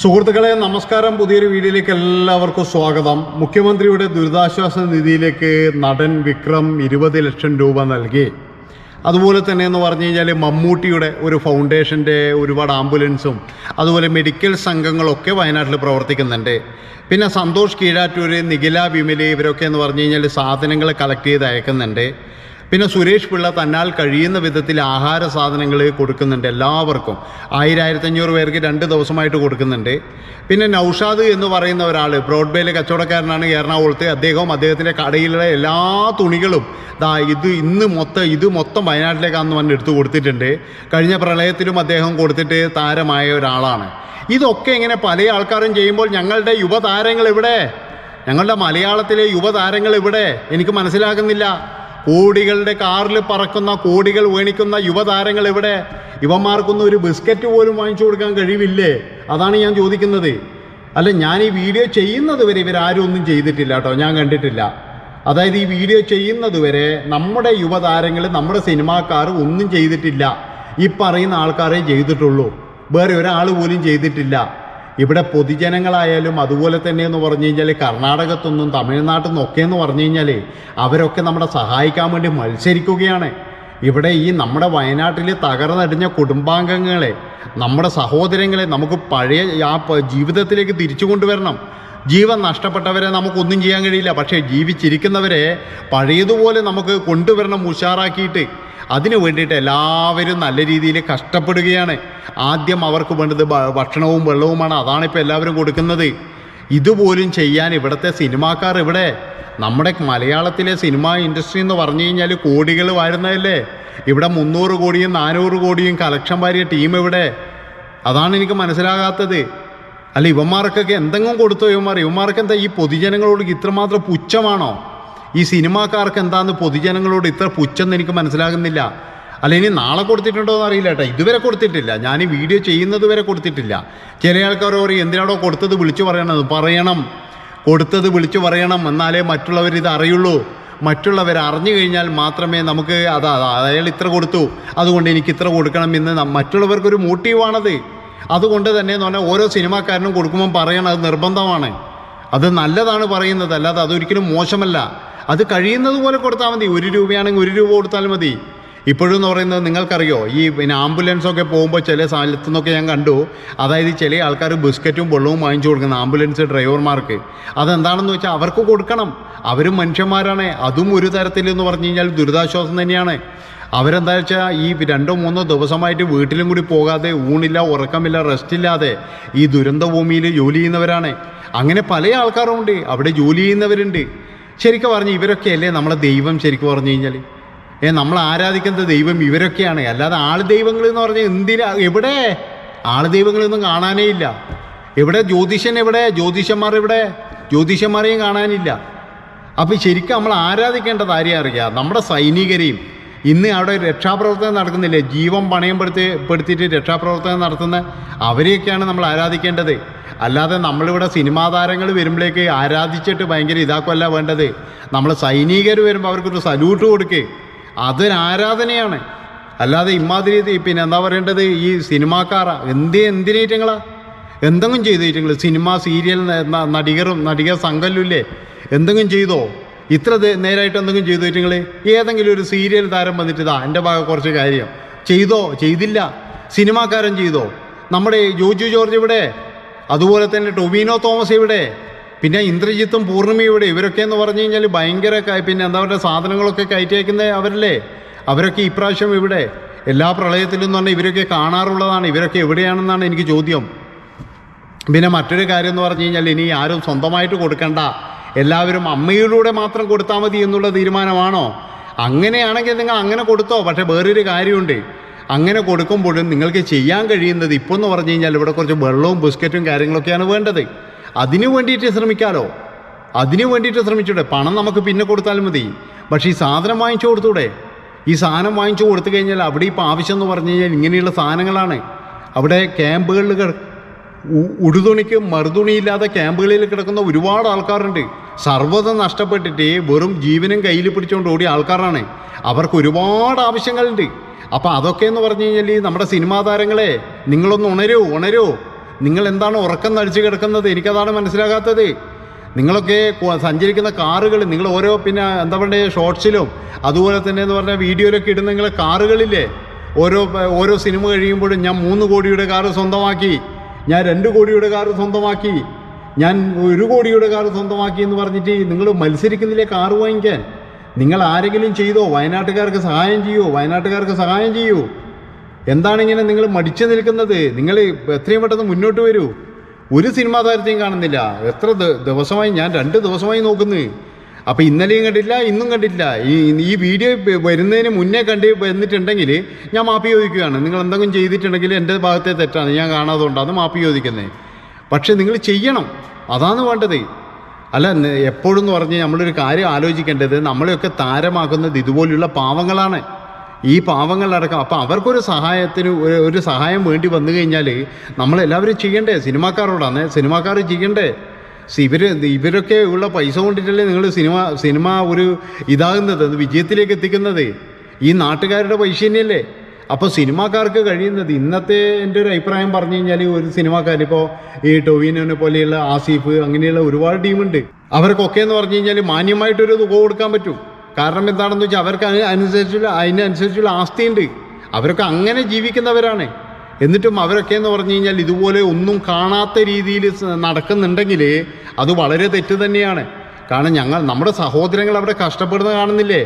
സുഹൃത്തുക്കളെ നമസ്കാരം. പുതിയൊരു വീഡിയോയിലേക്ക് എല്ലാവർക്കും സ്വാഗതം. മുഖ്യമന്ത്രിയുടെ ദുരിതാശ്വാസ നിധിയിലേക്ക് നടൻ വിക്രം ഇരുപത് ലക്ഷം രൂപ നൽകി. അതുപോലെ തന്നെ എന്ന് പറഞ്ഞു കഴിഞ്ഞാൽ മമ്മൂട്ടിയുടെ ഒരു ഫൗണ്ടേഷന്റെ ഒരുപാട് ആംബുലൻസും അതുപോലെ മെഡിക്കൽ സംഘങ്ങളൊക്കെ വയനാട്ടിൽ പ്രവർത്തിക്കുന്നുണ്ട്. പിന്നെ സന്തോഷ് കീഴാറ്റൂർ നിഖില വിമൽ ഇവരൊക്കെ എന്ന് പറഞ്ഞു കഴിഞ്ഞാൽ സാധനങ്ങൾ കളക്ട് ചെയ്ത് അയക്കുന്നുണ്ട്. പിന്നെ സുരേഷ് പിള്ള തന്നാൽ കഴിയുന്ന വിധത്തിൽ ആഹാര സാധനങ്ങൾ കൊടുക്കുന്നുണ്ട് എല്ലാവർക്കും. ആയിരം ആയിരത്തഞ്ഞൂറ് പേർക്ക് രണ്ട് ദിവസമായിട്ട് കൊടുക്കുന്നുണ്ട്. പിന്നെ നൌഷാദ് എന്ന് പറയുന്ന ഒരാൾ ബ്രോഡ്ബേയിലെ കച്ചവടക്കാരനാണ് എറണാകുളത്ത്. അദ്ദേഹവും അദ്ദേഹത്തിന്റെ കടയിലുള്ള എല്ലാ തുണികളും ദാ ഇത് ഇന്ന് മൊത്തം ഇത് മൊത്തം വയനാട്ടിലേക്കാന്ന് പറഞ്ഞ് എടുത്തു കൊടുത്തിട്ടുണ്ട്. കഴിഞ്ഞ പ്രളയത്തിലും അദ്ദേഹം കൊടുത്തിട്ട് താരമായ ഒരാളാണ്. ഇതൊക്കെ ഇങ്ങനെ പല ആൾക്കാരും ചെയ്യുമ്പോൾ ഞങ്ങളുടെ യുവതാരങ്ങൾ ഇവിടെ ഞങ്ങളുടെ മലയാളത്തിലെ യുവതാരങ്ങൾ ഇവിടെ എനിക്ക് മനസ്സിലാകുന്നില്ല. കോടികളുടെ കാറിൽ പറക്കുന്ന കോടികൾ വേണിക്കുന്ന യുവതാരങ്ങൾ ഇവിടെ. ഇവന്മാർക്കൊന്നും ഒരു ബിസ്ക്കറ്റ് പോലും വാങ്ങിച്ചു കൊടുക്കാൻ കഴിവില്ലേ? അതാണ് ഞാൻ ചോദിക്കുന്നത്. അല്ല ഞാൻ ഈ വീഡിയോ ചെയ്യുന്നത് വരെ ഇവരാരും ഒന്നും ചെയ്തിട്ടില്ല കേട്ടോ. ഞാൻ കണ്ടിട്ടില്ല. അതായത് ഈ വീഡിയോ ചെയ്യുന്നത് വരെ നമ്മുടെ യുവതാരങ്ങൾ നമ്മുടെ സിനിമാക്കാർ ഒന്നും ചെയ്തിട്ടില്ല. ഈ പറയുന്ന ആൾക്കാരെ ചെയ്തിട്ടുള്ളൂ. വേറെ ഒരാൾ പോലും ചെയ്തിട്ടില്ല. ഇവിടെ പൊതുജനങ്ങളായാലും അതുപോലെ തന്നെ എന്ന് പറഞ്ഞു കഴിഞ്ഞാൽ കർണാടകത്തൊന്നും തമിഴ്നാട്ടിൽ നിന്നൊക്കെ എന്ന് പറഞ്ഞു കഴിഞ്ഞാൽ അവരൊക്കെ നമ്മുടെ സഹായിക്കാൻ വേണ്ടി മത്സരിക്കുകയാണ്. ഇവിടെ ഈ നമ്മുടെ വയനാട്ടിൽ തകർന്നടിഞ്ഞ കുടുംബാംഗങ്ങളെ നമ്മുടെ സഹോദരങ്ങളെ നമുക്ക് പഴയ ആ ജീവിതത്തിലേക്ക് തിരിച്ചു കൊണ്ടുവരണം. ജീവൻ നഷ്ടപ്പെട്ടവരെ നമുക്കൊന്നും ചെയ്യാൻ കഴിയില്ല. പക്ഷേ ജീവിച്ചിരിക്കുന്നവരെ പഴയതുപോലെ നമുക്ക് കൊണ്ടുവരണം ഉഷാറാക്കിയിട്ട്. അതിനു വേണ്ടിയിട്ട് എല്ലാവരും നല്ല രീതിയിൽ കഷ്ടപ്പെടുകയാണ്. ആദ്യം അവർക്ക് വേണ്ടത് ഭക്ഷണവും വെള്ളവുമാണ്. അതാണ് ഇപ്പോൾ എല്ലാവരും കൊടുക്കുന്നത്. ഇതുപോലും ചെയ്യാൻ ഇവിടുത്തെ സിനിമാക്കാർ ഇവിടെ നമ്മുടെ മലയാളത്തിലെ സിനിമാ ഇൻഡസ്ട്രി എന്ന് പറഞ്ഞു കഴിഞ്ഞാൽ കോടികൾ വരുന്നതല്ലേ? ഇവിടെ മുന്നൂറ് കോടിയും നാനൂറ് കോടിയും കലക്ഷൻ വാരിയ ടീം ഇവിടെ. അതാണ് എനിക്ക് മനസ്സിലാകാത്തത്. അല്ല ഇവന്മാർക്കൊക്കെ എന്തെങ്കിലും കൊടുത്തോ ഇവന്മാർ. ഇവന്മാർക്ക് എന്താ ഈ പൊതുജനങ്ങളോട് ഇത്രമാത്രം പുച്ഛമാണോ? ഈ സിനിമാക്കാർക്ക് എന്താന്ന് പൊതുജനങ്ങളോട് ഇത്ര പുച്ഛന്ന് എനിക്ക് മനസ്സിലാകുന്നില്ല. അല്ല ഇനി നാളെ കൊടുത്തിട്ടുണ്ടോ എന്ന് അറിയില്ല കേട്ടോ. ഇതുവരെ കൊടുത്തിട്ടില്ല. ഞാൻ ഈ വീഡിയോ ചെയ്യുന്നത് വരെ കൊടുത്തിട്ടില്ല. ചില ആൾക്കാർ പറയും എന്തിനാണോ കൊടുത്തത് വിളിച്ചു പറയണത്? പറയണം. കൊടുത്തത് വിളിച്ചു പറയണം. എന്നാലേ മറ്റുള്ളവർ ഇത് അറിയുള്ളൂ. മറ്റുള്ളവർ അറിഞ്ഞു കഴിഞ്ഞാൽ മാത്രമേ നമുക്ക് അതാ അയാൾ ഇത്ര കൊടുത്തു. അതുകൊണ്ട് എനിക്ക് ഇത്ര കൊടുക്കണം എന്ന് മറ്റുള്ളവർക്കൊരു മോട്ടീവാണത്. അതുകൊണ്ട് തന്നെ എന്ന് പറഞ്ഞാൽ ഓരോ സിനിമാക്കാരനും കൊടുക്കുമ്പോൾ പറയണം അത് നിർബന്ധമാണ്. അത് നല്ലതാണ് പറയുന്നത്. അല്ലാതെ അതൊരിക്കലും മോശമല്ല. അത് കഴിയുന്നത് പോലെ കൊടുത്താൽ മതി. ഒരു രൂപയാണെങ്കിൽ ഒരു രൂപ കൊടുത്താൽ മതി. ഇപ്പോഴും എന്ന് പറയുന്നത് നിങ്ങൾക്കറിയോ? ഈ പിന്നെ ആംബുലൻസൊക്കെ പോകുമ്പോൾ ചില സ്ഥലത്തു നിന്നൊക്കെ ഞാൻ കണ്ടു. അതായത് ചില ആൾക്കാർ ബിസ്ക്കറ്റും വെള്ളവും വാങ്ങിച്ചു കൊടുക്കുന്ന ആംബുലൻസ് ഡ്രൈവർമാർക്ക്. അതെന്താണെന്ന് വെച്ചാൽ അവർക്ക് കൊടുക്കണം. അവരും മനുഷ്യന്മാരാണ്. അതും ഒരു തരത്തിൽ എന്ന് പറഞ്ഞു കഴിഞ്ഞാൽ ദുരിതാശ്വാസം തന്നെയാണ്. അവരെന്താ വെച്ചാൽ ഈ രണ്ടോ മൂന്നോ ദിവസമായിട്ട് വീട്ടിലും കൂടി പോകാതെ ഊണില്ല ഉറക്കമില്ല റെസ്റ്റ് ഇല്ലാതെ ഈ ദുരന്തഭൂമിയിൽ ജോലി ചെയ്യുന്നവരാണ്. അങ്ങനെ പല ആൾക്കാരുമുണ്ട്. അവിടെ ജോലി ചെയ്യുന്നവരുണ്ട്. ശരിക്കും പറഞ്ഞ് ഇവരൊക്കെയല്ലേ നമ്മളെ ദൈവം ശരിക്കും പറഞ്ഞു കഴിഞ്ഞാൽ ഏ നമ്മൾ ആരാധിക്കുന്ന ദൈവം ഇവരൊക്കെയാണ്. അല്ലാതെ ആൾ ദൈവങ്ങൾ എന്ന് പറഞ്ഞാൽ എന്തിനാ? എവിടെ? ആൾ ദൈവങ്ങളൊന്നും കാണാനേ ഇല്ല. എവിടെ? ജ്യോതിഷൻ എവിടെ? ജ്യോതിഷന്മാർ എവിടെ? ജ്യോതിഷന്മാരെയും കാണാനില്ല. അപ്പോൾ ശരിക്കും നമ്മൾ ആരാധിക്കേണ്ടത് ആരെയും അറിയാം? നമ്മുടെ സൈനികരെയും. ഇന്ന് അവിടെ രക്ഷാപ്രവർത്തനം നടക്കുന്നില്ലേ? ജീവൻ പണയം പെടുത്തി പെടുത്തിയിട്ട് രക്ഷാപ്രവർത്തനം നടത്തുന്ന അവരെയൊക്കെയാണ് നമ്മൾ ആരാധിക്കേണ്ടത്. അല്ലാതെ നമ്മളിവിടെ സിനിമാ താരങ്ങൾ വരുമ്പോഴേക്ക് ആരാധിച്ചിട്ട് ഭയങ്കര ഇതാക്കുമല്ല വേണ്ടത്. നമ്മൾ സൈനികർ വരുമ്പോൾ അവർക്കൊരു സല്യൂട്ട് കൊടുക്കുക അതൊരു ആരാധനയാണ്. അല്ലാതെ ഇമാതിരി പിന്നെ എന്താ പറയേണ്ടത്? ഈ സിനിമാക്കാരാ. എന്ത് എന്തിനേറ്റങ്ങളാ എന്തെങ്കിലും ചെയ്തേറ്റങ്ങൾ സിനിമ സീരിയൽ നടികറും നടിക സംഘമില്ലേ എന്തെങ്കിലും ചെയ്തോ? ഇത്ര നേരായിട്ട് എന്തെങ്കിലും ചെയ്തേറ്റങ്ങൾ ഏതെങ്കിലും ഒരു സീരിയൽ താരം വന്നിട്ട് ഇതാ എന്റെ ഭാഗം കുറച്ച് കാര്യം. ചെയ്തോ? ചെയ്തില്ല. സിനിമാക്കാരൻ ചെയ്തോ? നമ്മുടെ ജോജു ജോർജ് ഇവിടെ? അതുപോലെ തന്നെ ടൊവിനോ തോമസ് ഇവിടെ പിന്നെ ഇന്ദ്രജിത്തും പൂർണിമയും ഇവിടെ ഇവരൊക്കെ എന്ന് പറഞ്ഞു കഴിഞ്ഞാൽ ഭയങ്കര പിന്നെ എന്താ പറയുക സാധനങ്ങളൊക്കെ കയറ്റി അവരല്ലേ? അവരൊക്കെ ഇപ്രാവശ്യം ഇവിടെ എല്ലാ പ്രളയത്തിലും എന്ന് പറഞ്ഞാൽ ഇവരൊക്കെ കാണാറുള്ളതാണ്. ഇവരൊക്കെ എവിടെയാണെന്നാണ് എനിക്ക് ചോദ്യം. പിന്നെ മറ്റൊരു കാര്യം എന്ന് പറഞ്ഞു കഴിഞ്ഞാൽ ഇനി ആരും സ്വന്തമായിട്ട് കൊടുക്കണ്ട. എല്ലാവരും അമ്മയിലൂടെ മാത്രം കൊടുത്താൽ മതി എന്നുള്ള തീരുമാനമാണോ? അങ്ങനെയാണെങ്കിൽ നിങ്ങൾ അങ്ങനെ കൊടുത്തോ. പക്ഷേ വേറൊരു കാര്യമുണ്ട്. അങ്ങനെ കൊടുക്കുമ്പോഴും നിങ്ങൾക്ക് ചെയ്യാൻ കഴിയുന്നത് ഇപ്പോൾ എന്ന് പറഞ്ഞു കഴിഞ്ഞാൽ ഇവിടെ കുറച്ച് വെള്ളവും ബിസ്ക്കറ്റും കാര്യങ്ങളൊക്കെയാണ് വേണ്ടത്. അതിനു വേണ്ടിയിട്ട് ശ്രമിക്കാലോ? അതിനു വേണ്ടിയിട്ട് ശ്രമിച്ചൂടെ? പണം നമുക്ക് പിന്നെ കൊടുത്താൽ മതി. പക്ഷേ ഈ സാധനം വാങ്ങിച്ചു കൊടുത്തൂടെ? ഈ സാധനം വാങ്ങിച്ചു കൊടുത്തു കഴിഞ്ഞാൽ അവിടെ ഇപ്പോൾ ആവശ്യം എന്ന് പറഞ്ഞു കഴിഞ്ഞാൽ ഇങ്ങനെയുള്ള സാധനങ്ങളാണ്. അവിടെ ക്യാമ്പുകളിൽ ഉടുതുണിക്ക് മറുതുണിയില്ലാതെ ക്യാമ്പുകളിൽ കിടക്കുന്ന ഒരുപാട് ആൾക്കാരുണ്ട്. സർവതം നഷ്ടപ്പെട്ടിട്ട് വെറും ജീവനും കയ്യിൽ പിടിച്ചുകൊണ്ട് ഓടിയ ആൾക്കാരാണ്. അവർക്ക് ഒരുപാട് ആവശ്യങ്ങളുണ്ട്. അപ്പോൾ അതൊക്കെ എന്ന് പറഞ്ഞു കഴിഞ്ഞാൽ നമ്മുടെ സിനിമാ താരങ്ങളെ നിങ്ങളൊന്ന് ഉണരൂ ഉണരൂ. നിങ്ങൾ എന്താണ് ഉറക്കം നടിച്ചു കിടക്കുന്നത്? എനിക്കതാണ് മനസ്സിലാകാത്തത്. നിങ്ങളൊക്കെ സഞ്ചരിക്കുന്ന കാറുകൾ നിങ്ങൾ ഓരോ പിന്നെ എന്താ പറയുക ഷോർട്സിലും അതുപോലെ തന്നെ എന്ന് പറഞ്ഞാൽ വീഡിയോയിലൊക്കെ ഇടുന്ന നിങ്ങളെ കാറുകളില്ലേ? ഓരോ ഓരോ സിനിമ കഴിയുമ്പോഴും ഞാൻ മൂന്ന് കോടിയുടെ കാറ് സ്വന്തമാക്കി. ഞാൻ രണ്ട് കോടിയുടെ കാറ് സ്വന്തമാക്കി. ഞാൻ ഒരു കോടിയുടെ കാറ് സ്വന്തമാക്കി എന്ന് പറഞ്ഞിട്ട് നിങ്ങൾ മത്സരിക്കുന്നില്ലേ കാറ് വാങ്ങിക്കാൻ? നിങ്ങൾ ആരെങ്കിലും ചെയ്തോ വയനാട്ടുകാർക്ക് സഹായം ചെയ്യൂ വയനാട്ടുകാർക്ക് സഹായം ചെയ്യൂ? എന്താണിങ്ങനെ നിങ്ങൾ മടിച്ചു നിൽക്കുന്നത്? നിങ്ങൾ എത്രയും പെട്ടെന്ന് മുന്നോട്ട് വരൂ. ഒരു സിനിമാ താരത്തെയും കാണുന്നില്ല. എത്ര ദിവസമായി ഞാൻ രണ്ട് ദിവസമായി നോക്കുന്നു. അപ്പോൾ ഇന്നലെയും കണ്ടില്ല ഇന്നും കണ്ടില്ല. ഈ ഈ വീഡിയോ വരുന്നതിന് മുന്നേ കണ്ട് വന്നിട്ടുണ്ടെങ്കിൽ ഞാൻ മാപ്പി ചോദിക്കുകയാണ്. നിങ്ങൾ എന്തെങ്കിലും ചെയ്തിട്ടുണ്ടെങ്കിൽ എന്റെ ഭാഗത്തെ തെറ്റാണ്. ഞാൻ കാണാതുകൊണ്ടാണ് മാപ്പി ചോദിക്കുന്നത്. പക്ഷേ നിങ്ങൾ ചെയ്യണം. അതാണ് വേണ്ടത്. അല്ല എപ്പോഴെന്ന് പറഞ്ഞ് നമ്മളൊരു കാര്യം ആലോചിക്കേണ്ടത് നമ്മളെയൊക്കെ താരമാക്കുന്നത് ഇതുപോലെയുള്ള പാവങ്ങളാണ്. ഈ പാവങ്ങളടക്കം അപ്പോൾ അവർക്കൊരു സഹായത്തിന് ഒരു സഹായം വേണ്ടി വന്നു കഴിഞ്ഞാൽ നമ്മളെല്ലാവരും ചെയ്യണ്ടേ? സിനിമാക്കാരോടാണ് സിനിമാക്കാർ ചെയ്യണ്ടേ? ഇവർ ഇവരൊക്കെ ഉള്ള പൈസ കൊണ്ടിട്ടല്ലേ നിങ്ങൾ സിനിമ സിനിമ ഒരു ഇതാകുന്നത് വിജയത്തിലേക്ക് എത്തിക്കുന്നത്? ഈ നാട്ടുകാരുടെ പൈസ തന്നെയല്ലേ? അപ്പോൾ സിനിമാക്കാർക്ക് കഴിയുന്നത് ഇന്നത്തെ എന്റെ ഒരു അഭിപ്രായം പറഞ്ഞു കഴിഞ്ഞാൽ ഒരു സിനിമാക്കാർ ഇപ്പോൾ ഈ ടൊവിനോനെ പോലെയുള്ള ആസിഫ് അങ്ങനെയുള്ള ഒരുപാട് ടീമുണ്ട്. അവർക്കൊക്കെ എന്ന് പറഞ്ഞു കഴിഞ്ഞാൽ മാന്യമായിട്ടൊരു തുക കൊടുക്കാൻ പറ്റും. കാരണം എന്താണെന്ന് വെച്ചാൽ അവർക്ക് അനുസരിച്ചുള്ള അതിനനുസരിച്ചുള്ള ആസ്തിയുണ്ട്. അവരൊക്കെ അങ്ങനെ ജീവിക്കുന്നവരാണ്. എന്നിട്ടും അവരൊക്കെ എന്ന് പറഞ്ഞു കഴിഞ്ഞാൽ ഇതുപോലെ ഒന്നും കാണാത്ത രീതിയിൽ നടക്കുന്നുണ്ടെങ്കിൽ അത് വളരെ തെറ്റ് തന്നെയാണ്. കാരണം ഞങ്ങൾ നമ്മുടെ സഹോദരങ്ങൾ അവിടെ കഷ്ടപ്പെടുന്നത് കാണുന്നില്ലേ?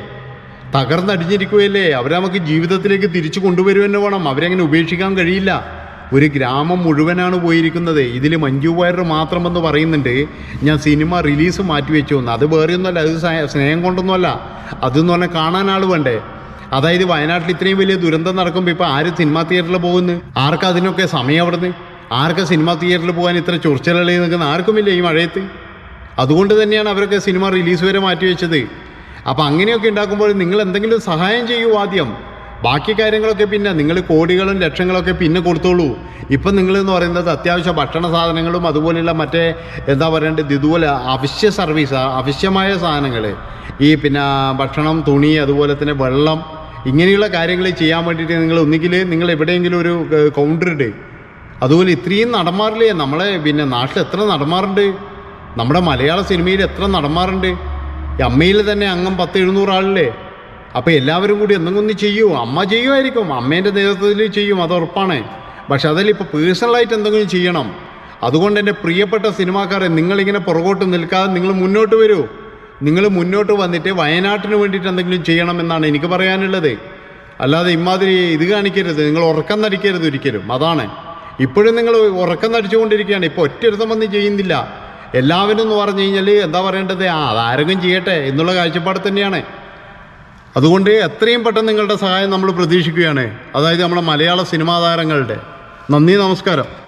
തകർന്നടിഞ്ഞിരിക്കുകയല്ലേ? അവരെ നമുക്ക് ജീവിതത്തിലേക്ക് തിരിച്ചു കൊണ്ടുവരുമെന്ന് വേണം. അവരങ്ങനെ ഉപേക്ഷിക്കാൻ കഴിയില്ല. ഒരു ഗ്രാമം മുഴുവനാണ് പോയിരിക്കുന്നത്. ഇതിൽ മഞ്ജു വാര്യർ മാത്രമെന്ന് പറയുന്നുണ്ട്. ഞാൻ സിനിമ റിലീസ് മാറ്റിവെച്ചു. എന്ന് അത് വേറെ ഒന്നുമല്ല അത് സ്നേ- സ്നേഹം കൊണ്ടൊന്നുമല്ല. അതെന്ന് പറഞ്ഞാൽ കാണാൻ ആൾ വേണ്ടേ? അതായത് വയനാട്ടിൽ ഇത്രയും വലിയ ദുരന്തം നടക്കുമ്പോൾ ഇപ്പോൾ ആര് സിനിമാ തിയേറ്ററിൽ പോകുന്നു? ആർക്കാ അതിനൊക്കെ സമയം അവിടുന്ന്? ആർക്ക് സിനിമാ തിയേറ്ററിൽ പോകാൻ ഇത്ര ചൊറിച്ചലളി നിൽക്കുന്ന? ആർക്കുമില്ല ഈ മഴയത്ത്. അതുകൊണ്ട് തന്നെയാണ് അവരൊക്കെ സിനിമ റിലീസ് വരെ മാറ്റിവെച്ചത്. അപ്പം അങ്ങനെയൊക്കെ ഉണ്ടാക്കുമ്പോൾ നിങ്ങൾ എന്തെങ്കിലും സഹായം ചെയ്യൂ ആദ്യം. ബാക്കി കാര്യങ്ങളൊക്കെ പിന്നെ നിങ്ങൾ കോടികളും ലക്ഷങ്ങളൊക്കെ പിന്നെ കൊടുത്തോളൂ. ഇപ്പം നിങ്ങളെന്ന് പറയുന്നത് അത്യാവശ്യ ഭക്ഷണ സാധനങ്ങളും അതുപോലെയുള്ള മറ്റേ എന്താ പറയേണ്ടത് ഇതുപോലെ അവശ്യ സർവീസ് അവശ്യമായ സാധനങ്ങൾ. ഈ പിന്നെ ഭക്ഷണം തുണി അതുപോലെ തന്നെ വെള്ളം ഇങ്ങനെയുള്ള കാര്യങ്ങൾ ചെയ്യാൻ വേണ്ടിയിട്ട് നിങ്ങൾ ഒന്നുകിൽ നിങ്ങൾ എവിടെയെങ്കിലും ഒരു കൗണ്ടർ ഇട്. അതുപോലെ ഇത്രയും നടന്മാരില്ലേ? നമ്മളെ പിന്നെ നാട്ടിൽ എത്ര നടന്മാരുണ്ട്? നമ്മുടെ മലയാള സിനിമയിൽ എത്ര നടന്മാരുണ്ട്? ഈ അമ്മയിൽ തന്നെ അംഗം പത്ത് എഴുന്നൂറ് ആളില്ലേ? അപ്പോൾ എല്ലാവരും കൂടി എന്തെങ്കിലും ചെയ്യൂ. അമ്മ ചെയ്യുമായിരിക്കും. അമ്മേന്റെ നേതൃത്വത്തിൽ ചെയ്യും. അത് ഉറപ്പാണ്. പക്ഷെ അതിൽ ഇപ്പോൾ പേഴ്സണലായിട്ട് എന്തെങ്കിലും ചെയ്യണം. അതുകൊണ്ട് എന്റെ പ്രിയപ്പെട്ട സിനിമാക്കാരെ നിങ്ങളിങ്ങനെ പുറകോട്ട് നിൽക്കാതെ നിങ്ങൾ മുന്നോട്ട് വരൂ. നിങ്ങൾ മുന്നോട്ട് വന്നിട്ട് വയനാട്ടിന് വേണ്ടിയിട്ട് എന്തെങ്കിലും ചെയ്യണം എന്നാണ് എനിക്ക് പറയാനുള്ളത്. അല്ലാതെ ഇമാതിരി ഇത് കാണിക്കരുത്. നിങ്ങൾ ഉറക്കം നടിക്കരുത് ഒരിക്കലും. അതാണ്. ഇപ്പോഴും നിങ്ങൾ ഉറക്കം നടിച്ചുകൊണ്ടിരിക്കുകയാണ്. ഇപ്പോൾ ഒരു വന്ന് ചെയ്യുന്നില്ല. എല്ലാവരും എന്ന് പറഞ്ഞു കഴിഞ്ഞാൽ എന്താ പറയേണ്ടത്? ആ അതാരെങ്കിലും ചെയ്യട്ടെ എന്നുള്ള കാഴ്ചപ്പാട് തന്നെയാണ്. അതുകൊണ്ട് എത്രയും പെട്ടെന്ന് നിങ്ങളുടെ സഹായം നമ്മൾ പ്രതീക്ഷിക്കുകയാണ്. അതായത് നമ്മുടെ മലയാള സിനിമാ താരങ്ങളുടെ. നന്ദി നമസ്കാരം.